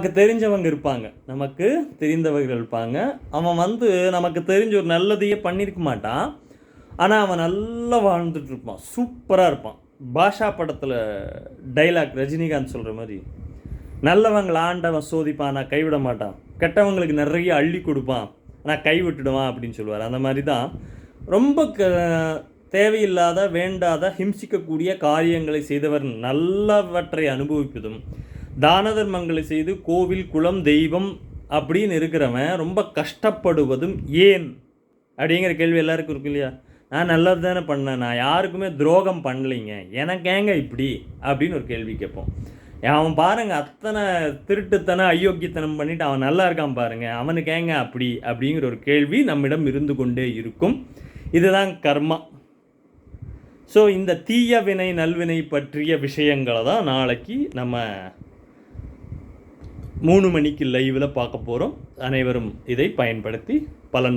நமக்கு தெரிஞ்சவங்க இருப்பாங்க. நமக்கு தெரிந்தவர்கள் இருப்பாங்க. அவன் வந்து நமக்கு தெரிஞ்ச ஒரு நல்லதையே பண்ணியிருக்க மாட்டான். ஆனால் அவன் நல்லா வாழ்ந்துட்டு இருப்பான். சூப்பராக இருப்பான். பாஷா படத்தில் டைலாக் ரஜினிகாந்த் சொல்கிற மாதிரி நல்லவங்களை ஆண்டவன் சோதிப்பான் நான் கைவிட மாட்டான். கெட்டவங்களுக்கு நிறைய அள்ளி கொடுப்பான். நான் கை விட்டுடுவான் அப்படின்னு சொல்லுவார். அந்த மாதிரி தான் ரொம்ப க தேவையில்லாத வேண்டாத ஹிம்சிக்கக்கூடிய காரியங்களை செய்தவர் நல்லவற்றை அனுபவிப்பதும் தான தர்மங்களை செய்து கோவில் குலம் தெய்வம் அப்படின்னு இருக்கிறவன் ரொம்ப கஷ்டப்படுவதும் ஏன்? அப்படிங்கிற கேள்வி எல்லாருக்கும் இருக்கு இல்லையா? நான் நல்லது தானே பண்ணேன் நான் யாருக்குமே துரோகம் பண்ணலைங்க. எனக்கு ஏங்க இப்படி? அப்படின்னு ஒரு கேள்வி கேட்போம். அவன் பாருங்கள் அத்தனை திருட்டுத்தனம் அயோக்கியத்தனம் பண்ணிவிட்டு அவன் நல்லா இருக்கான் பாருங்கள் அவனுக்கு ஏங்க அப்படி? அப்படிங்கிற ஒரு கேள்வி நம்மிடம் இருந்து கொண்டே இருக்கும். இதுதான் கர்மா. ஸோ இந்த தீய வினை நல்வினை பற்றிய விஷயங்களை தான் நாளைக்கு நம்ம மூணு மணிக்கு லைவில் பார்க்க போகிறோம் அனைவரும் இதை பயன்படுத்தி பலன்